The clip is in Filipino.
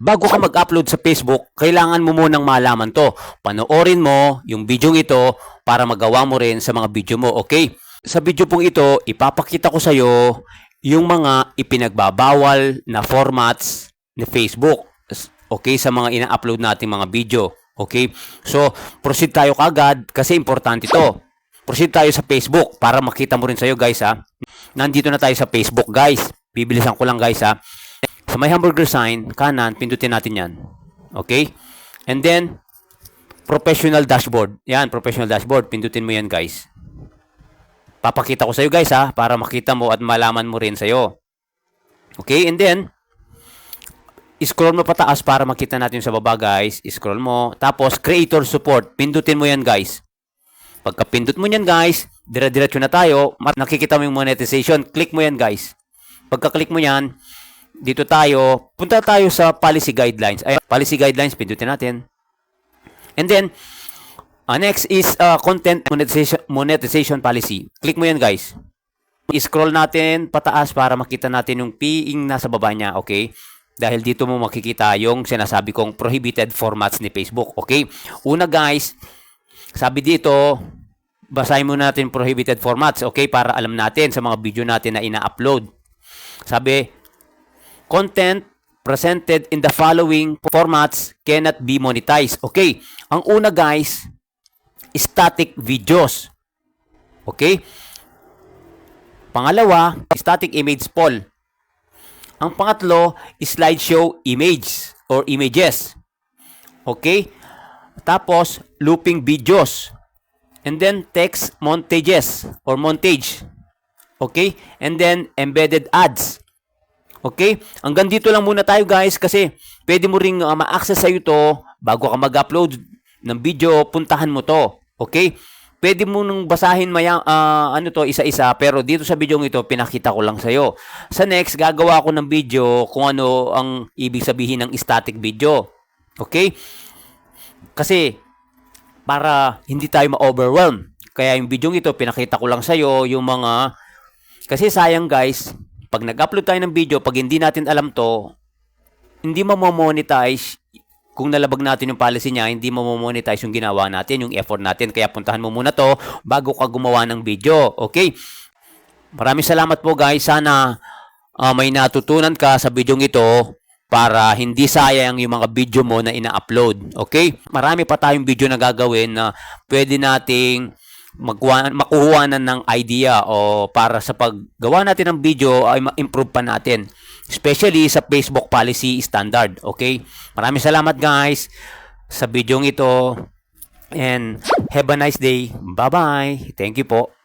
bago ka mag-upload sa Facebook, kailangan mo munang malaman to. Panoorin mo yung video ito para magawa mo rin sa mga video mo, okay? Sa video pong ito, ipapakita ko sa iyo yung mga ipinagbabawal na formats ni Facebook. Okay, sa mga ina-upload nating mga video. Okay? So, proceed tayo kagad kasi importante ito. Proceed tayo sa Facebook para makita mo rin sa iyo guys ha. Nandito na tayo sa Facebook guys. Bibilisan ko lang guys ha. Sa may hamburger sign, kanan, pindutin natin yan. Okay? And then, professional dashboard. Yan, professional dashboard. Pindutin mo yan guys. Papakita ko sa iyo guys ha, para makita mo at malaman mo rin sa iyo. Okay? And then, scroll mo pataas para makita natin sa baba guys. Scroll mo. Tapos, creator support. Pindutin mo yan guys. Pagka pindot mo yan guys, dire-diretso na tayo. Nakikita mo yung monetization. Click mo yan guys. Pagka-click mo yan, dito tayo, punta tayo sa policy guidelines. Ay, policy guidelines, pindutin natin. And then, uh, next is uh, content monetization, monetization policy. Click mo yan guys. I-scroll natin pataas para makita natin yung piing nasa baba niya, okay? Dahil dito mo makikita yung sinasabi kong prohibited formats ni Facebook, okay? Una guys, sabi dito, basahin mo natin prohibited formats, okay? Para alam natin sa mga video natin na ina-upload. Sabi, content presented in the following formats cannot be monetized. Okay, ang una guys, static videos. Okay? Pangalawa, static image poll. Ang pangatlo, slideshow image or images. Okay? Tapos, looping videos. And then, text montages or montage. Okay? And then, embedded ads. Okay? Hanggang dito lang muna tayo guys kasi pwede mo ring uh, ma-access sa ito bago ka mag-upload ng video, puntahan mo to. Okay? Pwede mo nung basahin maya, ah, ano to isa-isa pero dito sa video ito pinakita ko lang sa iyo. Sa next gagawa ako ng video kung ano ang ibig sabihin ng static video. Okay? Kasi para hindi tayo ma-overwhelm. Kaya yung video ito pinakita ko lang sa iyo yung mga kasi sayang guys, pag nag-upload tayo ng video, pag hindi natin alam to, hindi mo monetize kung nalabag natin yung policy niya, hindi mo monetize yung ginawa natin, yung effort natin. Kaya puntahan mo muna to bago ka gumawa ng video. Okay? Maraming salamat po guys. Sana ah, may natutunan ka sa video ito para hindi sayang yung mga video mo na ina-upload. Okay? Marami pa tayong video na gagawin na pwede nating magkuha, makuhanan ng idea o para sa paggawa natin ng video ay ma-improve pa natin. Especially sa Facebook policy standard. Okay? Maraming salamat guys sa video ito. And have a nice day. Bye-bye. Thank you po.